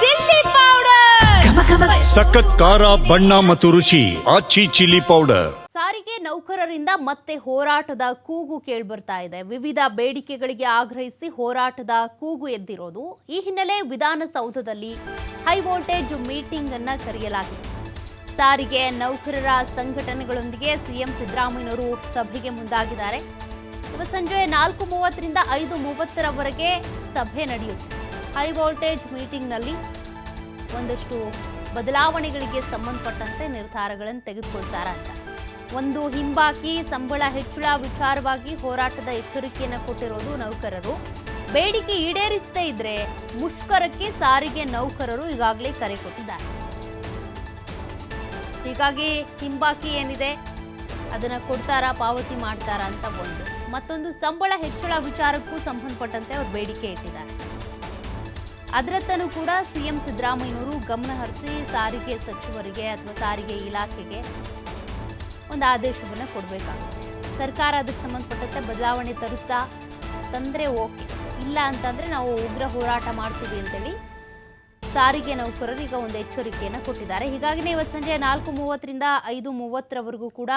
Chilli powder. ಸಖತ್ ಖಾರ ಬಣ್ಣ ಮತ್ತು ರುಚಿ ಆಚಿ ಚಿಲ್ಲಿ ಪೌಡರ್. ಸಾರಿಗೆ ನೌಕರರಿಂದ ಮತ್ತೆ ಹೋರಾಟದ ಕೂಗು ಕೇಳ್ಬರ್ತಾ ಇದೆ. ವಿವಿಧ ಬೇಡಿಕೆಗಳಿಗೆ ಆಗ್ರಹಿಸಿ ಹೋರಾಟದ ಕೂಗು ಎದ್ದಿರೋದು. ಈ ಹಿನ್ನೆಲೆ ವಿಧಾನಸೌಧದಲ್ಲಿ ಹೈ ವೋಲ್ಟೇಜ್ ಮೀಟಿಂಗ್ ಅನ್ನ ಕರೆಯಲಾಗಿದೆ. ಸಾರಿಗೆ ನೌಕರರ ಸಂಘಟನೆಗಳೊಂದಿಗೆ ಸಿಎಂ ಸಿದ್ದರಾಮಯ್ಯನವರು ಸಭೆಗೆ ಮುಂದಾಗಿದ್ದಾರೆ. ಇವತ್ತು ಸಂಜೆ ನಾಲ್ಕು ಮೂವತ್ತರಿಂದ ಐದು ಮೂವತ್ತರವರೆಗೆ ಸಭೆ ನಡೆಯುತ್ತೆ ಹೈ ವೋಲ್ಟೇಜ್ ಮೀಟಿಂಗ್ನಲ್ಲಿ ಒಂದಷ್ಟು ಬದಲಾವಣೆಗಳಿಗೆ ಸಂಬಂಧಪಟ್ಟಂತೆ ನಿರ್ಧಾರಗಳನ್ನು ತೆಗೆದುಕೊಳ್ತಾರೆ ಒಂದು ಹಿಂಬಾಕಿ, ಸಂಬಳ ಹೆಚ್ಚಳ ವಿಚಾರವಾಗಿ ಹೋರಾಟದ ಎಚ್ಚರಿಕೆಯನ್ನು ಕೊಟ್ಟಿರೋದು ನೌಕರರು. ಬೇಡಿಕೆ ಈಡೇರಿಸದೇ ಇದ್ರೆ ಮುಷ್ಕರಕ್ಕೆ ಸಾರಿಗೆ ನೌಕರರು ಈಗಾಗಲೇ ಕರೆ ಕೊಟ್ಟಿದ್ದಾರೆ. ಹೀಗಾಗಿ ಹಿಂಬಾಕಿ ಏನಿದೆ? ಅದನ್ನು ಕೊಡ್ತಾರಾ, ಪಾವತಿ ಮಾಡ್ತಾರಾ ಅಂತ ಒಂದು. ಮತ್ತೊಂದು ಸಂಬಳ ಹೆಚ್ಚಳ ವಿಚಾರಕ್ಕೂ ಸಂಬಂಧಪಟ್ಟಂತೆ ಅವರು ಬೇಡಿಕೆ ಇಟ್ಟಿದ್ದಾರೆ. ಅದರತ್ತನೂ ಕೂಡ ಸಿಎಂ ಸಿದ್ದರಾಮಯ್ಯನವರು ಗಮನ ಹರಿಸಿ ಸಾರಿಗೆ ಸಚಿವರಿಗೆ ಅಥವಾ ಸಾರಿಗೆ ಇಲಾಖೆಗೆ ಒಂದು ಆದೇಶವನ್ನು ಕೊಡಬೇಕಾಗುತ್ತೆ. ಸರ್ಕಾರ ಅದಕ್ಕೆ ಸಂಬಂಧಪಟ್ಟಂತೆ ಬದಲಾವಣೆ ತರುತ್ತಾ ತಂದರೆ ಓಕೆ. ಇಲ್ಲ ಅಂತಂದರೆ ನಾವು ಉಗ್ರ ಹೋರಾಟ ಮಾಡ್ತೀವಿ ಅಂತೇಳಿ ಸಾರಿಗೆ ನೌಕರರು ಈಗ ಒಂದು ಎಚ್ಚರಿಕೆಯನ್ನು ಕೊಟ್ಟಿದ್ದಾರೆ. ಹೀಗಾಗಿನೇ ಇವತ್ತು ಸಂಜೆ ನಾಲ್ಕು ಮೂವತ್ತರಿಂದ ಐದು ಮೂವತ್ತರವರೆಗೂ ಕೂಡ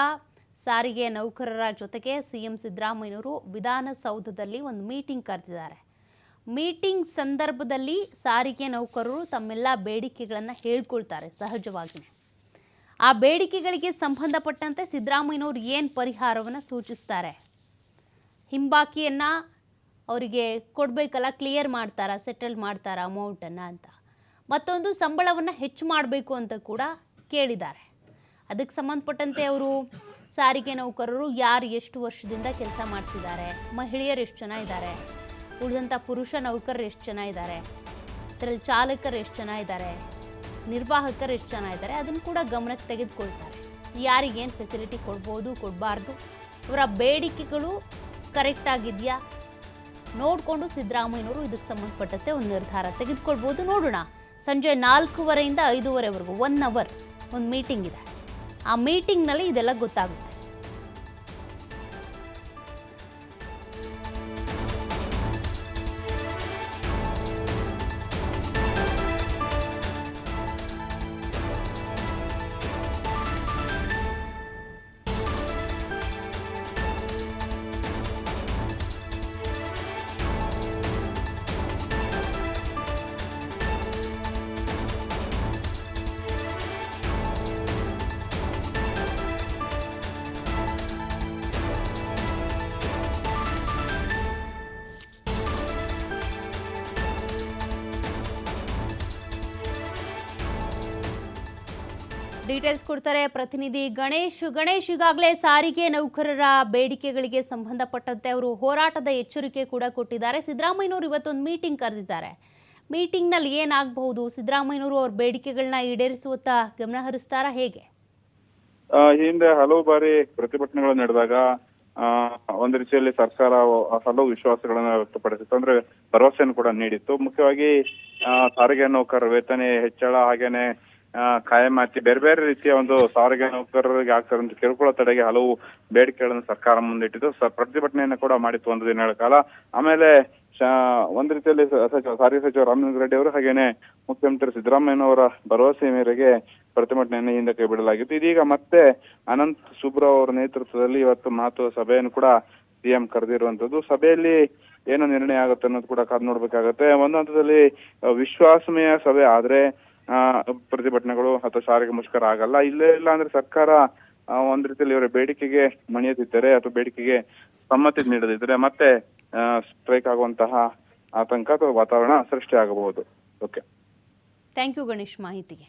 ಸಾರಿಗೆ ನೌಕರರ ಜೊತೆಗೆ ಸಿಎಂ ಸಿದ್ದರಾಮಯ್ಯನವರು ವಿಧಾನಸೌಧದಲ್ಲಿ ಒಂದು ಮೀಟಿಂಗ್ ಕರೆದಿದ್ದಾರೆ. ಮೀಟಿಂಗ್ ಸಂದರ್ಭದಲ್ಲಿ ಸಾರಿಗೆ ನೌಕರರು ತಮ್ಮೆಲ್ಲ ಬೇಡಿಕೆಗಳನ್ನು ಹೇಳ್ಕೊಳ್ತಾರೆ ಸಹಜವಾಗಿಯೇ ಆ ಬೇಡಿಕೆಗಳಿಗೆ ಸಂಬಂಧಪಟ್ಟಂತೆ ಸಿದ್ದರಾಮಯ್ಯನವರು ಏನು ಪರಿಹಾರವನ್ನು ಸೂಚಿಸ್ತಾರೆ? ಹಿಂಬಾಕಿಯನ್ನು ಅವರಿಗೆ ಕೊಡಬೇಕಲ್ಲ ಕ್ಲಿಯರ್ ಮಾಡ್ತಾರಾ ಸೆಟಲ್ ಮಾಡ್ತಾರಾ ಅಮೌಂಟನ್ನು ಅಂತ. ಮತ್ತೊಂದು ಸಂಬಳವನ್ನು ಹೆಚ್ಚು ಮಾಡಬೇಕು ಅಂತ ಕೂಡ ಕೇಳಿದ್ದಾರೆ. ಅದಕ್ಕೆ ಸಂಬಂಧಪಟ್ಟಂತೆ ಅವರು ಸಾರಿಗೆ ನೌಕರರು ಯಾರು ಎಷ್ಟು ವರ್ಷದಿಂದ ಕೆಲಸ ಮಾಡ್ತಿದ್ದಾರೆ, ಮಹಿಳೆಯರು ಎಷ್ಟು ಜನ ಇದ್ದಾರೆ ಉಳಿದಂಥ ಪುರುಷ ನೌಕರರು ಎಷ್ಟು ಜನ ಇದ್ದಾರೆ? ಅದರಲ್ಲಿ ಚಾಲಕರು ಎಷ್ಟು ಜನ ಇದ್ದಾರೆ? ನಿರ್ವಾಹಕರು ಎಷ್ಟು ಜನ ಇದ್ದಾರೆ? ಅದನ್ನು ಕೂಡ ಗಮನಕ್ಕೆ ತೆಗೆದುಕೊಳ್ತಾರೆ. ಯಾರಿಗೇನು ಫೆಸಿಲಿಟಿ ಕೊಡ್ಬೋದು, ಕೊಡಬಾರ್ದು? ಅವರ ಬೇಡಿಕೆಗಳು ಕರೆಕ್ಟ್ ಆಗಿದೆಯಾ? ನೋಡಿಕೊಂಡು ಸಿದ್ದರಾಮಯ್ಯನವರು ಇದಕ್ಕೆ ಸಂಬಂಧಪಟ್ಟಂತೆ ಒಂದು ನಿರ್ಧಾರ ತೆಗೆದುಕೊಳ್ಬೋದು. ನೋಡೋಣ. ಸಂಜೆ ನಾಲ್ಕೂವರೆಯಿಂದ ಐದೂವರೆವರೆಗೂ ಒನ್ ಅವರ್ ಒಂದು ಮೀಟಿಂಗ್ ಇದೆ. ಆ ಮೀಟಿಂಗ್ನಲ್ಲಿ ಇದೆಲ್ಲ ಗೊತ್ತಾಗುತ್ತೆ. ಡೀಟೇಲ್ಸ್ ಕೊಡ್ತಾರೆ. ಪ್ರತಿನಿಧಿ ಗಣೇಶ್ ಗಣೇಶ್ ಈಗಾಗಲೇ ಸಾರಿಗೆ ನೌಕರರ ಬೇಡಿಕೆಗಳಿಗೆ ಸಂಬಂಧಪಟ್ಟಂತೆ ಅವರು ಹೋರಾಟದ ಎಚ್ಚರಿಕೆ ಕೂಡ ಕೊಟ್ಟಿದ್ದಾರೆ. ಸಿದ್ದರಾಮಯ್ಯನವರು ಇವತ್ತೊಂದು ಮೀಟಿಂಗ್ ಕರೆದಿದ್ದಾರೆ. ಮೀಟಿಂಗ್ನಲ್ಲಿ ಏನಾಗಬಹುದು? ಸಿದ್ದರಾಮಯ್ಯನವರು ಅವ್ರ ಬೇಡಿಕೆಗಳನ್ನ ಈಡೇರಿಸುವತ್ತ ಗಮನ ಹರಿಸ್ತಾರಾ? ಹೇಗೆ? ಹಿಂದೆ ಹಲವು ಬಾರಿ ಪ್ರತಿಭಟನೆಗಳು ನಡೆದಾಗ ಒಂದು ರೀತಿಯಲ್ಲಿ ಸರ್ಕಾರ ಹಲವು ವಿಶ್ವಾಸಗಳನ್ನ ವ್ಯಕ್ತಪಡಿಸಿತ್ತು. ಅಂದ್ರೆ ಭರವಸೆಯನ್ನು ಕೂಡ ನೀಡಿತ್ತು. ಮುಖ್ಯವಾಗಿ ಸಾರಿಗೆ ನೌಕರರ ವೇತನ ಹೆಚ್ಚಳ, ಹಾಗೇನೆ ಆ, ಹಾಕಿ ಬೇರೆ ಬೇರೆ ರೀತಿಯ ಒಂದು ಸಾರಿಗೆ ನೌಕರರಿಗೆ ಆಗ್ತಾರೆ ಅಂತ ಕಿರುಕುಳ ತಡೆಗೆ ಹಲವು ಬೇಡಿಕೆಗಳನ್ನು ಸರ್ಕಾರ ಮುಂದಿಟ್ಟಿದ್ದು. ಪ್ರತಿಭಟನೆಯನ್ನು ಕೂಡ ಮಾಡಿತ್ತು ಒಂದು ದಿನಗಳ ಕಾಲ. ಆಮೇಲೆ ಒಂದ್ ರೀತಿಯಲ್ಲಿ ಸಚಿವ ಸಾರಿಗೆ ಸಚಿವ ರಾಮಲಿಂಗ ರೆಡ್ಡಿ ಅವರು ಹಾಗೇನೆ ಮುಖ್ಯಮಂತ್ರಿ ಸಿದ್ದರಾಮಯ್ಯನವರ ಭರವಸೆ ಮೇರೆಗೆ ಪ್ರತಿಭಟನೆಯನ್ನು ಹಿಂದಕ್ಕೆ ಬಿಡಲಾಗಿತ್ತು. ಇದೀಗ ಮತ್ತೆ ಅನಂತ್ ಸುಬ್ರಾವ್ ಅವರ ನೇತೃತ್ವದಲ್ಲಿ ಇವತ್ತು ಮಹತ್ವದ ಸಭೆಯನ್ನು ಕೂಡ ಸಿಎಂ ಕರೆದಿರುವಂತದ್ದು ಸಭೆಯಲ್ಲಿ ಏನು ನಿರ್ಣಯ ಆಗುತ್ತೆ ಅನ್ನೋದು ಕೂಡ ಕಾದು ನೋಡ್ಬೇಕಾಗತ್ತೆ. ಒಂದು ಹಂತದಲ್ಲಿ ವಿಶ್ವಾಸಮಯ ಸಭೆ ಆದ್ರೆ ಪ್ರತಿಭಟನೆಗಳು ಅಥವಾ ಸಾರಿಗೆ ಮುಷ್ಕರ ಆಗಲ್ಲ. ಇಲ್ಲೇ ಇಲ್ಲ ಅಂದ್ರೆ ಸರ್ಕಾರ ಒಂದ್ ರೀತಿಯಲ್ಲಿ ಇವರ ಬೇಡಿಕೆಗೆ ಮಣಿಯದಿದ್ದರೆ ಅಥವಾ ಬೇಡಿಕೆಗೆ ಸಮ್ಮತಿ ನೀಡದಿದ್ದರೆ ಮತ್ತೆ ಸ್ಟ್ರೈಕ್ ಆಗುವಂತಹ ಆತಂಕ ಅಥವಾ ವಾತಾವರಣ ಸೃಷ್ಟಿ ಆಗಬಹುದು ಓಕೆ ಥ್ಯಾಂಕ್ ಯು ಗಣೇಶ್, ಮಾಹಿತಿಗೆ.